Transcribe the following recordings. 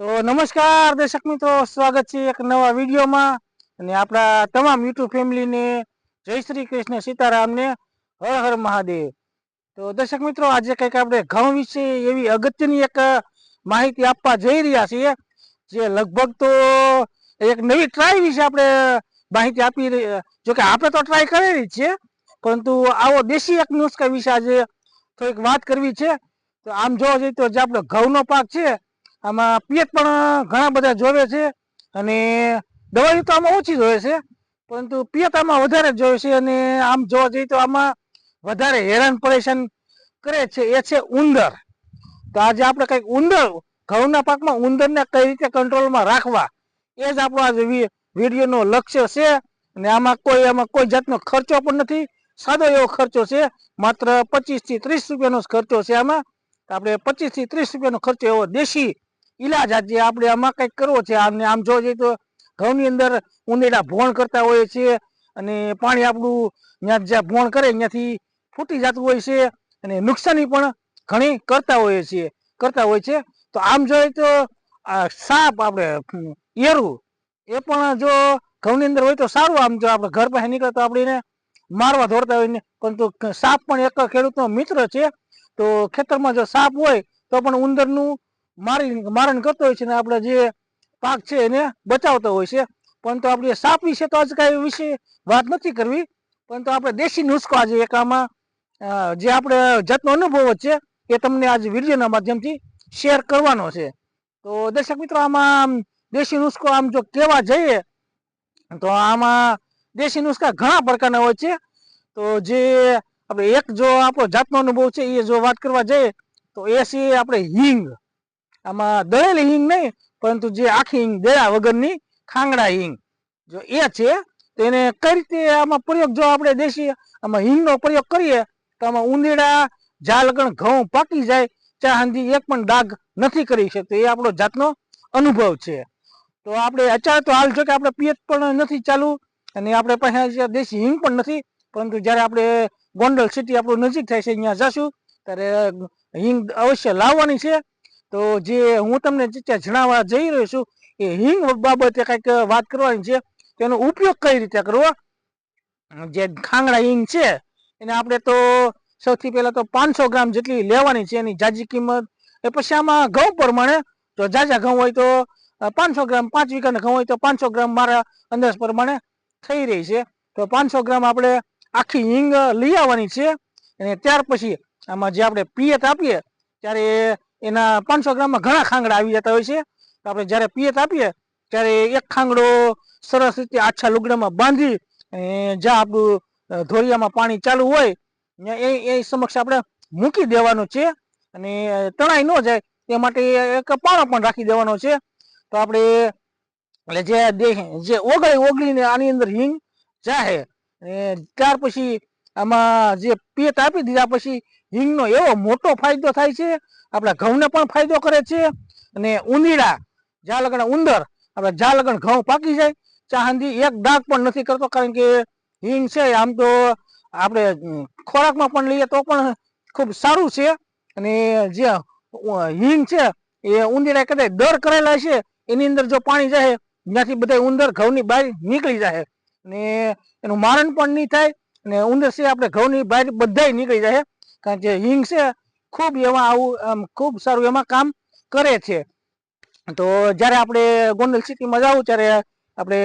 તો નમસ્કાર દર્શક મિત્રો, સ્વાગત છે એક નવા વિડીયોમાં. અને આપણા તમામ યુટ્યુબ ફેમિલીને જય શ્રી કૃષ્ણ સીતારામને, હર હર મહાદેવ. તો દર્શક મિત્રો, આજે કંઈક આપણે ઘઉં વિશે એવી અગત્યની એક માહિતી આપવા જઈ રહ્યા છીએ, જે લગભગ તો એક નવી ટ્રાય વિશે આપણે માહિતી આપી રહી- જો કે આપણે તો ટ્રાય કરેલી છે, પરંતુ આવો દેશી એક નુસ્ખા વિશે આજે થોડીક વાત કરવી છે. તો આમ જોવા જઈએ તો જે આપણો ઘઉંનો પાક છે આમાં પિયત પણ ઘણા બધા જોવે છે અને દવાઈ તો આમાં ઓછી જોવે છે, પરંતુ પિયત આમાં વધારે જોવે છે અને આમ જોવા જઈએ તો આમાં વધારે હેરાન પરેશાન કરે છે, એ છે ઉંદર. તો આજે આપણે કંઈક ઉંદર, ઘઉંના પાકમાં ઉંદરને કઈ રીતે કંટ્રોલમાં રાખવા, એ જ આપણો આજે વિડીયોનો લક્ષ્ય છે અને આમાં કોઈ આમાં કોઈ જાતનો ખર્ચો પણ નથી, સાદો એવો ખર્ચો છે, માત્ર પચીસથી ત્રીસ રૂપિયાનો જ ખર્ચો છે આમાં. આપણે પચીસથી ત્રીસ રૂપિયાનો ખર્ચો એવો દેશી ઈલાજ આજે આપણે આમાં કંઈક કરવો છે આમને આમ જોવા જઈએ તો ઘઉંની અંદર ઉંદેડા ભોણ કરતા હોઈએ છીએ અને પાણી આપણું ત્યાં જ્યાં ભોણ કરે ત્યાંથી ફૂટી જતું હોય છે અને નુકસાની પણ ઘણી કરતા હોઈએ છીએ કરતા હોય છે. તો આમ જોઈએ તો સાપ આપણે એરું, એ પણ જો ઘઉંની અંદર હોય તો સારું આમ જો આપણે ઘર પાસે નીકળે તો આપણે મારવા દોડતા હોય ને, પરંતુ સાપ પણ એક ખેડૂતનો મિત્ર છે. તો ખેતરમાં જો સાપ હોય તો પણ ઉંદરનું મારી મારણ કરતો હોય છે ને આપણે જે પાક છે એને બચાવતો હોય છે. પરંતુ આપણે સાપ વિશે તો આજ કાંઈ વિશે વાત નથી કરવી. પરંતુ આપણે દેશી નુસ્ખો આજે એક આમાં જે આપણે જાતનો અનુભવ છે એ તમને આજે વિડીયોના માધ્યમથી શેર કરવાનો છે. તો દર્શક મિત્રો, આમ દેશી નુસ્ખો આમ જો કહેવા જઈએ, તો આમાં દેશી નુસ્ખા ઘણા પ્રકારના હોય છે. તો જે આપણે એક જો આપણો જાતનો અનુભવ છે એ જો વાત કરવા જઈએ, તો એ છે આપણે હિંગ. આમાં દળેલી હિંગ નહીં, પરંતુ જે આખી હિંગ દળ્યા વગરની ખાંગડા હિંગ. જો એ છે તેને કઈ રીતે આમાં પ્રયોગ જો આપણે દેશી આમાં હિંગનો પ્રયોગ કરીએ, તો આમાં ઉંદીડા જાલગણ ઘઉં પાકી જાય ચા સુધી એક પણ ડાઘ નથી કરી શકતો. એ આપણો જાતનો અનુભવ છે. તો આપણે અત્યારે તો હાલ જો કે આપણે પિયત પણ નથી ચાલુ, અને આપણે પાસે દેશી હિંગ પણ નથી, પરંતુ જ્યારે આપણે ગોંડલ સિટી આપણું નજીક થાય છે અહીંયા જશું, ત્યારે હિંગ અવશ્ય લાવવાની છે. તો જે હું તમને જણાવવા જઈ રહ્યો છું, એ હિંગ બાબતે કંઈક વાત કરવાની છે તેનો ઉપયોગ કઈ રીતે કરવો? જે ખાંગડા હિંગ છે, એને આપણે તો સૌથી પહેલા તો પાંચસો ગ્રામ જેટલી લેવાની છે, એની જાજી કિંમત. એ પછી આમાં ઘઉં પ્રમાણે, જો જાજા ઘઉં હોય તો પાંચસો ગ્રામ, પાંચ વીઘાના ઘઉં હોય તો પાંચસો ગ્રામ મારા અંદાજ પ્રમાણે થઈ રહી છે. તો પાંચસો ગ્રામ આપણે આખી હિંગ લઈ આવવાની છે, અને ત્યાર પછી આમાં જે આપણે પિયત આપીએ, ત્યારે એના પાંચસો ગ્રામમાં ઘણા ખાંગડા આવી જતા હોય છે. આપણે જ્યારે પિયત આપીએ, ત્યારે એક ખાંગડો સરસ રીતે આછા લુગડામાં બાંધી જ્યાં આપણું ધોરિયામાં પાણી ચાલુ હોય એ એ સમક્ષ આપણે મૂકી દેવાનું છે. અને તણાઈ ન જાય તે માટે એક પાણો પણ રાખી દેવાનો છે. તો આપણે, એટલે જે દેહ, જે ઓગળી, ઓગળીને આની અંદર હિંગ જાહે ત્યાર પછી આમાં જે પેટ આપી દીધા પછી હિંગનો એવો મોટો ફાયદો થાય છે. આપણા ઘઉંને પણ ફાયદો કરે છે. અને ઉંદીડા જ્યાં લગણ ઉંદર, આપણે જ્યાં લગણ ઘઉં પાકી જાય. સુધી એક ડાક પણ નથી કરતો, કારણ કે હિંગ છે, આમ તો આપણે ખોરાકમાં પણ લઈએ તો પણ ખૂબ સારું છે. અને જે હિંગ છે, એ ઉંદીડા કદાચ દર કરેલા છે, એની અંદર જો પાણી જાય, ત્યાંથી બધા ઉંદર ઘઉંની બહાર નીકળી જાય. અને એનું મારણ પણ નહીં થાય. અને ઉંદર છે આપણે ઘઉંની બહાર બધાય નીકળી જાય કારણ કે હિંગ છે, ખૂબ એમાં આવું, આમ ખૂબ સારું એમાં કામ કરે છે. તો જ્યારે આપણે ગોંડલ સિટીમાં જાવું ત્યારે આપણે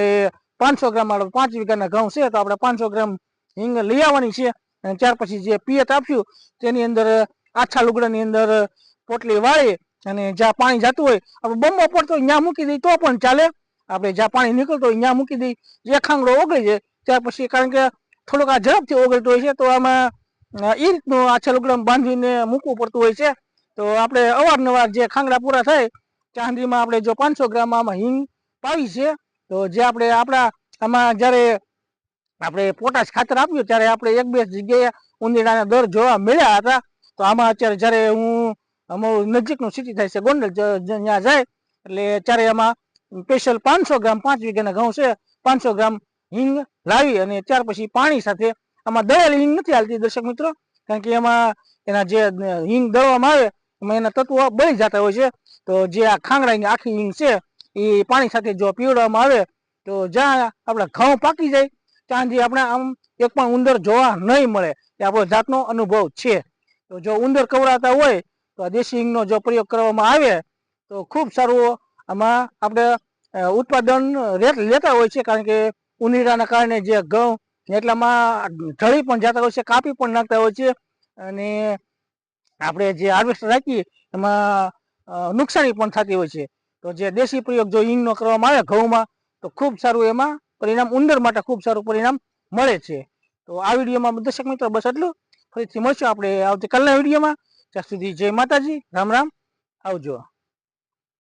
પાંચસો ગ્રામ આપણે પાંચ વીઘાના ઘઉં છે, તો આપણે પાંચસો ગ્રામ હિંગ લઈ આવવાની છે. અને ત્યાર પછી જે પિયત આપ્યું, તેની અંદર આછા લુગડાની અંદર પોટલી વાળી અને જ્યાં પાણી જતું હોય, આપણે બમો પડતો હોય ત્યાં મૂકી દઈએ તો પણ ચાલે. આપણે જ્યાં પાણી નીકળતું હોય ત્યાં મૂકી દઈએ જે ખાંગડો ઓગળી જાય, ત્યાર પછી કારણ કે થોડુંક આ ઝડપથી ઓગળતું હોય છે, તો આમાં એ રીતનું આ લુગડામાં બાંધીને મૂકવું પડતું હોય છે. તો આપણે અવારનવાર જે ખાંગડા પૂરા થાય ચાંદીમાં આપણે જો પાંચસો ગ્રામ આમાં હિંગ પાવી છે, તો જે આપણે આપણા, આમાં જ્યારે આપણે પોટાશ ખાતર આપ્યું, ત્યારે આપણે એક બે જગ્યાએ ઉંદીડાના દર જોવા મળ્યા હતા. તો આમાં અત્યારે જ્યારે હું, અમારું નજીકનું સિટી થાય છે, ગોંડલ જ- જ- ત્યાં જાય, એટલે ત્યારે એમાં સ્પેશિયલ પાંચસો ગ્રામ, પાંચ વીઘાના ઘઉં છે, પાંચસો ગ્રામ હિંગ લાવી અને ત્યાર પછી પાણી સાથે આમાં દળેલી હિંગ નથી હાલતી, દર્શક મિત્રો. કારણ કે એમાં એના જે હિંગ દળવામાં આવે, એમાં એના તત્વો બળી જતા હોય છે. તો જે આ ખાંગડાની આખી હિંગ છે, એ પાણી સાથે જો પીવડાવવામાં આવે, તો જ્યાં આપણા ઘઉં પાકી જાય, ત્યાં જે આપણે આમ એક પણ ઉંદર જોવા નહીં મળે. એ આપણો જાતનો અનુભવ છે. તો જો ઉંદર કવરાતા હોય, તો આ દેશી હિંગનો જો પ્રયોગ કરવામાં આવે, તો ખૂબ સારું આમાં આપણે ઉત્પાદન રેટ લેતા હોય છે. કારણ કે ઉંદીરાના કારણે જે ઘઉં એટલામાં ઢળી પણ જતા હોય છે, કાપી પણ નાખતા હોય છે અને આપણે જે હાર્વેસ્ટર રાખીએ એમાં નુકસાની પણ થતી હોય છે. તો જે દેશી પ્રયોગ જો ઈંગનો કરવામાં આવે ઘઉંમાં, તો ખૂબ સારું એમાં પરિણામ, ઉંદર માટે ખૂબ સારું પરિણામ મળે છે. તો આ વિડીયોમાં દર્શક મિત્રો બસ એટલું ફરીથી મળશું આપણે આવતીકાલના વિડીયોમાં. ત્યાં સુધી જય માતાજી. રામ રામ. આવજો.